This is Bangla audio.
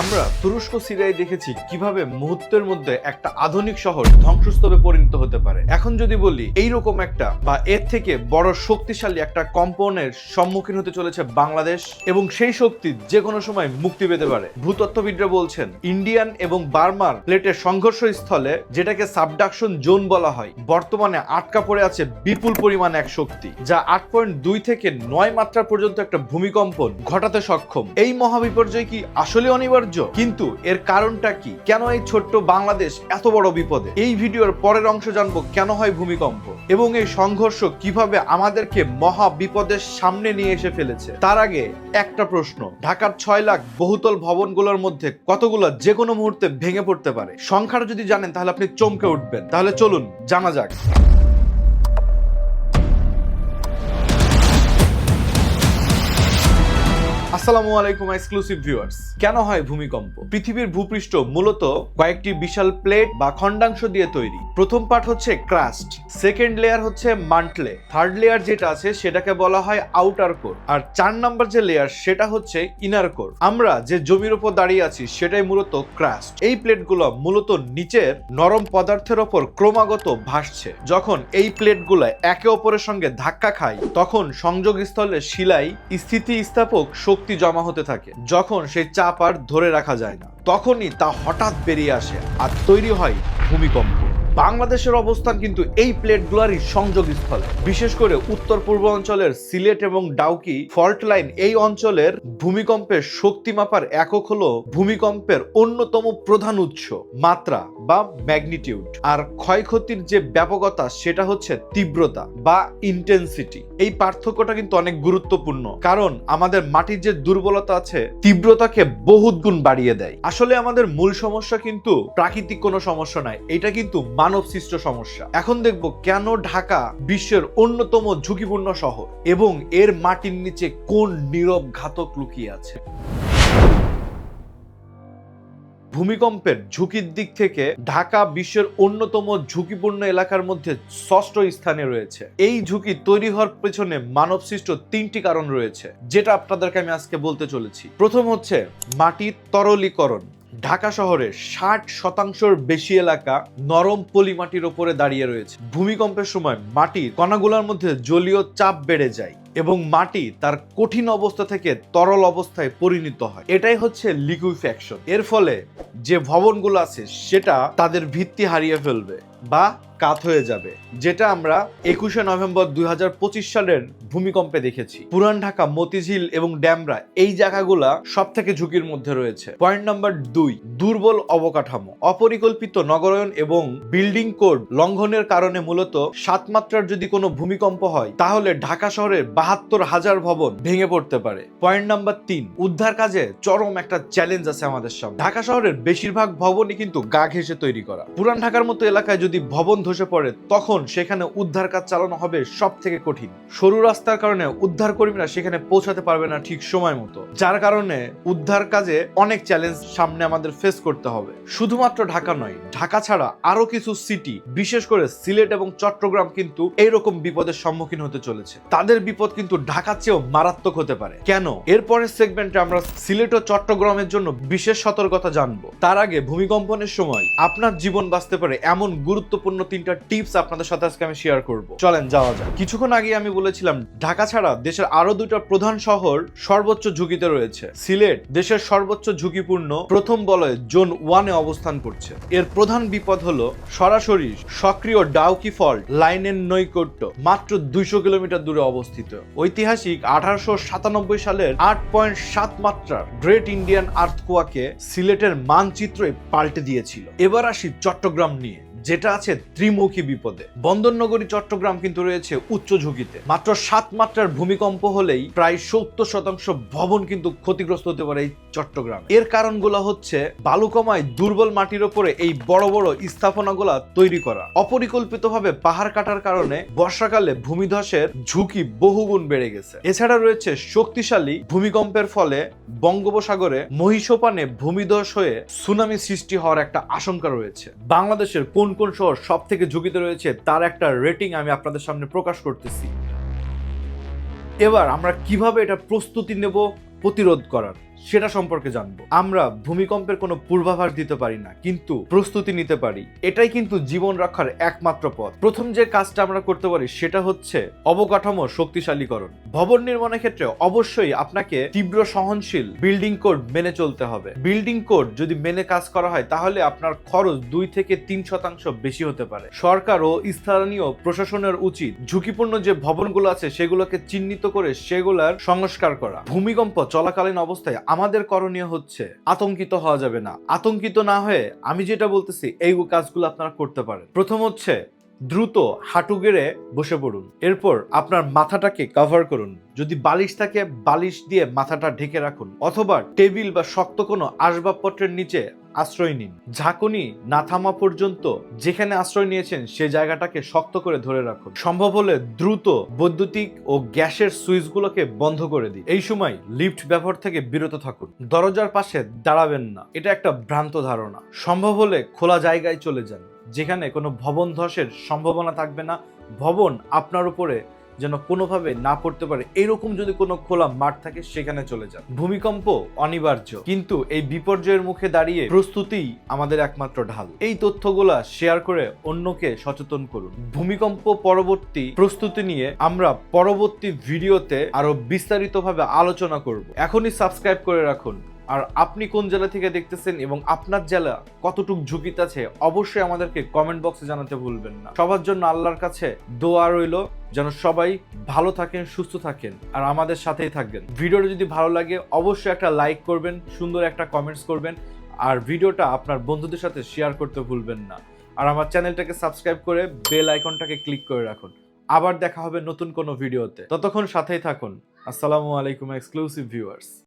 আমরা তুরস্ক, সিরিয়ায় দেখেছি কীভাবে মুহূর্তের মধ্যে একটা আধুনিক শহর ধ্বংসস্তূপে পরিণত হতে পারে। এখন যদি বলি, এইরকম একটা বা এর থেকে বড় শক্তিশালী একটা কম্পনের সম্মুখীন হতে চলেছে বাংলাদেশ এবং সেই শক্তি যে কোনো সময় মুক্তি পেতে পারে। ভূতত্ত্ববিদরা বলছেন, ইন্ডিয়ান এবং বার্মার প্লেটের সংঘর্ষ স্থলে যেটাকে সাবডাকশন জোন বলা হয়, বর্তমানে আটকা পড়ে আছে বিপুল পরিমাণ এক শক্তি, যা আট পয়েন্ট দুই থেকে নয় মাত্রা পর্যন্ত একটা ভূমিকম্পন ঘটাতে সক্ষম। এই মহাবিপর্যয় কি আসলে অনিবার্য? কিন্তু এর কারণটা কি? কেন এই ছোট্ট বাংলাদেশ এত বড় বিপদে? এই ভিডিওর পরের অংশ জানব কেন হয় ভূমিকম্প? এবং এই সংঘর্ষ কীভাবে আমাদেরকে মহা বিপদের সামনে নিয়ে এসে ফেলেছে? তার আগে একটা প্রশ্ন। ঢাকার ছয় লাখ বহুতল ভবনগুলোর মধ্যে কতগুলো যে কোনো মুহূর্তে ভেঙে পড়তে পারে? সংখ্যাটা যদি জানেন, তাহলে আপনি চমকে উঠবেন। তাহলে চলুন, জানা যাক। আসসালামু আলাইকুম এক্সক্লুসিভ ভিউয়ার্স কেন হয় ভূমিকম্প? পৃথিবীর ভূপৃষ্ঠ মূলত কয়েকটি বিশাল প্লেট বা খণ্ডাংশ দিয়ে তৈরি। প্রথম পার্ট হচ্ছে ক্রাস্ট সেকেন্ড লেয়ার হচ্ছে মান্টলে থার্ড লেয়ার যেটা আছে সেটাকে বলা হয় আউটার কোর আর চার নাম্বার যে লেয়ার সেটা হচ্ছে ইনার কোর আমরা যে জমির উপর দাঁড়িয়ে আছি সেটাই মূলত ক্রাস্ট। এই প্লেটগুলো মূলত নিচের নরম পদার্থের ওপর ক্রমাগত ভাসছে। যখন এই প্লেটগুলো একে অপরের সঙ্গে ধাক্কা খায়, তখন সংযোগস্থলে শিলাই স্থিতিস্থাপক শক্তি জমা হতে থাকে, যখন সেই চাপ আর ধরে রাখা যায় না। তখনই তা হঠাৎ বেরিয়ে আসে আর তৈরি হয় ভূমিকম্প। বাংলাদেশের অবস্থান কিন্তু এই প্লেটগুলোরই সংযোগস্থলে। বিশেষ করে উত্তর পূর্ব অঞ্চলের সিলেট এবং ডাউকি ফল্ট লাইন এই অঞ্চলের ভূমিকম্পের শক্তি মাপার একক হলো ভূমিকম্পের অন্যতম প্রধান উৎস, মাত্রা বা ম্যাগনিটিউড। আর ক্ষয়ক্ষতির যে ব্যাপকতা, সেটা হচ্ছে তীব্রতা বা ইন্টেন্সিটি এই পার্থক্যটা কিন্তু অনেক গুরুত্বপূর্ণ, কারণ আমাদের মাটির যে দুর্বলতা আছে, তীব্রতাকে বহুত গুণ বাড়িয়ে দেয়। আসলে আমাদের মূল সমস্যা কিন্তু প্রাকৃতিক কোনো সমস্যা নয়, এটা কিন্তু মানব সৃষ্ট সমস্যা। এখন দেখব কেন ঢাকা বিশ্বের অন্যতম ঝুঁকিপূর্ণ শহর এবং এর মাটির নিচে কোন নীরব ঘাতক লুকিয়ে আছে। ভূমিকম্পের ঝুঁকির দিক থেকে ঢাকা বিশ্বের অন্যতম ঝুঁকিপূর্ণ এলাকার মধ্যে ষষ্ঠ স্থানে রয়েছে। এই ঝুঁকি তৈরি হওয়ার পেছনে মানবসৃষ্ট তিনটি কারণ রয়েছে, যেটা আপনাদেরকে আমি আজকে বলতে চলেছি। প্রথম হচ্ছে মাটির তরলীকরণ। ঢাকা শহরের ষাট শতাংশের বেশি এলাকা নরম পলি মাটির ওপরে দাঁড়িয়ে রয়েছে। ভূমিকম্পের সময় মাটির কণাগুলোর মধ্যে জলীয় চাপ বেড়ে যায় এবং মাটি তার কঠিন অবস্থা থেকে তরল অবস্থায় পরিণত হয়। এটাই হচ্ছে লিকুইফ্যাকশন এর ফলে যে ভবনগুলো আছে, সেটা তাদের ভিত্তি হারিয়ে ফেলবে। বা কাত হয়ে যাবে, যেটা আমরা একুশে নভেম্বর দুই হাজার পঁচিশ সালের ভূমিকম্পে দেখেছি। পুরান ঢাকা, মতিঝিল এবং ড্যামরা এই জায়গাগুলা সব থেকে ঝুঁকির মধ্যে রয়েছে। পয়েন্ট নাম্বার দুই, দুর্বল অবকাঠামো। অপরিকল্পিত নগরায়ন এবং বিল্ডিং কোড লঙ্ঘনের কারণে মূলত সাত মাত্রার যদি কোনো ভূমিকম্প হয়, তাহলে ঢাকা শহরের বাহাত্তর হাজার ভবন ভেঙে পড়তে পারে। পয়েন্ট নাম্বার তিন, উদ্ধার কাজে চরম একটা চ্যালেঞ্জ আছে আমাদের সামনে। ঢাকা শহরের বেশিরভাগ ভবনই কিন্তু গা ঘেঁষে তৈরি করা। পুরান ঢাকার মতো এলাকায় যদি ভবন ধসে পড়ে, তখন সেখানে উদ্ধার কাজ চালানো হবে সব থেকে কঠিন। সরু রাস্তার কারণে উদ্ধার কর্মীরা সেখানে পৌঁছাতে পারবে না ঠিক সময় মতো। যার কারণে উদ্ধার কাজে অনেক চ্যালেঞ্জ সামনে আমাদের ফেস করতে হবে। শুধুমাত্র ঢাকা নয়, ঢাকা ছাড়া আরও কিছু সিটি বিশেষ করে সিলেট এবং চট্টগ্রাম কিন্তু এইরকম বিপদের সম্মুখীন হতে চলেছে। তাদের বিপদ কিন্তু ঢাকার চেয়েও মারাত্মক হতে পারে। কেন? এরপরের সেগমেন্টে আমরা সিলেট ও চট্টগ্রামের জন্য বিশেষ সতর্কতা জানব। তার আগে ভূমিকম্পনের সময় আপনার জীবন বাঁচতে পারে এমন গুরুত্বপূর্ণ তিনটা টিপস আপনাদের সাথে আজকে আমি শেয়ার করব। চলেন, যাওয়া যাক। কিছুক্ষণ আগে আমি বলেছিলাম, ঢাকা ছাড়া দেশের আরও দুটো প্রধান শহর সর্বোচ্চ ঝুঁকিতে রয়েছে। সিলেট, দেশের সর্বোচ্চ ঝুঁকিপূর্ণ প্রথম বলয়ে জোন ওয়ানে অবস্থান করছে। এর প্রধান বিপদ হলো, সরাসরি সক্রিয় ডাউকি ফল্ট লাইনের নৈকট্য মাত্র দুইশো কিলোমিটার দূরে অবস্থিত। ঐতিহাসিক আঠারোশো সাতানব্বই সালের আট পয়েন্ট সাত মাত্রার গ্রেট ইন্ডিয়ান আর্থকোয়াকে সিলেটের মানচিত্রই পাল্টে দিয়েছিল। এবার আসি চট্টগ্রাম নিয়ে। যেটা আছে ত্রিমুখী বিপদে। বন্দরনগরী, চট্টগ্রাম কিন্তু রয়েছে উচ্চ ঝুঁকিতে মাত্র সাত মাত্রার ভূমিকম্প হলেই প্রায় সত্তর শতাংশ ভবন কিন্তু ক্ষতিগ্রস্ত হতে পারে এই চট্টগ্রাম। এর কারণগুলো হচ্ছে বালুকমায় দুর্বল মাটির ওপরে এই বড় বড় স্থাপনাগুলা তৈরি করা। অপরিকল্পিতভাবে পাহাড় কাটার কারণে বর্ষাকালে ভূমিধসের ঝুঁকি বহুগুণ বেড়ে গেছে। এছাড়া রয়েছে শক্তিশালী ভূমিকম্পের ফলে বঙ্গোপসাগরে মহিষোপানে ভূমিধস হয়ে সুনামি সৃষ্টি হওয়ার একটা আশঙ্কা রয়েছে। বাংলাদেশের কোন কোন শহর সব থেকে ঝুঁকিতে রয়েছে তার একটা রেটিং আমি আপনাদের সামনে প্রকাশ করতেছি। এবার আমরা কীভাবে এটা প্রস্তুতি নেব প্রতিরোধ করার? সেটা সম্পর্কে জানব। আমরা ভূমিকম্পের কোনো পূর্বাভাস দিতে পারি না, কিন্তু প্রস্তুতি নিতে পারি। এটাই কিন্তু জীবন রক্ষার একমাত্র পথ। প্রথম যে কাজটা আমরা করতে পারি সেটা হচ্ছে অবকাঠামো শক্তিশালীকরণ। ভবন নির্মাণের ক্ষেত্রে অবশ্যই আপনাকে তীব্র সহনশীল বিল্ডিং কোড মেনে চলতে হবে। বিল্ডিং কোড যদি মেনে কাজ করা হয়, তাহলে আপনার খরচ দুই থেকে তিন শতাংশ বেশি হতে পারে। সরকার ও স্থানীয় প্রশাসনের উচিত ঝুঁকিপূর্ণ যে ভবনগুলো আছে, সেগুলোকে চিহ্নিত করে সেগুলার সংস্কার করা। ভূমিকম্প চলাকালীন অবস্থায় আমাদের করণীয় হচ্ছে আতঙ্কিত হওয়া যাবে না। আতঙ্কিত না হয়ে আমি যেটা বলতেছি, এই কাজগুলো আপনারা করতে পারেন। প্রথম হচ্ছে দ্রুত হাঁটু গেড়ে বসে পড়ুন। এরপর আপনার মাথাটাকে কভার করুন। যদি বালিশ থাকে, বালিশ দিয়ে মাথাটা ঢেকে রাখুন। অথবা টেবিল বা শক্ত কোনো আসবাবপত্রের নিচে আশ্রয় নিন। ঝাঁকুনি না থামা পর্যন্ত যেখানে আশ্রয় নিয়েছেন, সে জায়গাটাকে শক্ত করে ধরে রাখুন। সম্ভব হলে দ্রুত বৈদ্যুতিক ও গ্যাসের সুইচগুলোকে বন্ধ করে দিন। এই সময় লিফট ব্যবহার থেকে বিরত থাকুন। দরজার পাশে দাঁড়াবেন না। এটা একটা ভ্রান্ত ধারণা। সম্ভব হলে খোলা জায়গায় চলে যান। যেখানে কোনো ভবন ধসের সম্ভাবনা থাকবে না, ভবন আপনার উপরে যেন কোনোভাবে না পড়তে পারে, এরকম যদি কোনো খোলা মাঠ থাকে সেখানে চলে যান। ভূমিকম্প অনিবার্য, কিন্তু এই বিপর্যয়ের মুখে দাঁড়িয়ে প্রস্তুতিই আমাদের একমাত্র ঢাল। এই তথ্যগুলা শেয়ার করে অন্যকে সচেতন করুন। ভূমিকম্প পরবর্তী প্রস্তুতি নিয়ে আমরা পরবর্তী ভিডিওতে আরও বিস্তারিতভাবে আলোচনা করব। এখনই সাবস্ক্রাইব করে রাখুন। আর আপনি কোন জেলা থেকে দেখতেছেন এবং আপনার জেলা কতটুক ঝুঁকিতে আছে, অবশ্যই আমাদেরকে কমেন্ট বক্সে জানাতে ভুলবেন না। সবার জন্য আল্লাহর কাছে দোয়া রইল, যেন সবাই ভালো থাকেন, সুস্থ থাকেন, আর আমাদের সাথেই থাকবেন। ভিডিওটা যদি ভালো লাগে, অবশ্যই একটা লাইক করবেন, সুন্দর একটা কমেন্টস করবেন, আর ভিডিওটা আপনার বন্ধুদের সাথে শেয়ার করতে ভুলবেন না। আর আমার চ্যানেলটাকে সাবস্ক্রাইব করে বেল আইকনটাকে ক্লিক করে রাখুন। আবার দেখা হবে নতুন কোনো ভিডিওতে। ততক্ষণ সাথেই থাকুন। আসসালামু আলাইকুম এক্সক্লুসিভ ভিউয়ার্স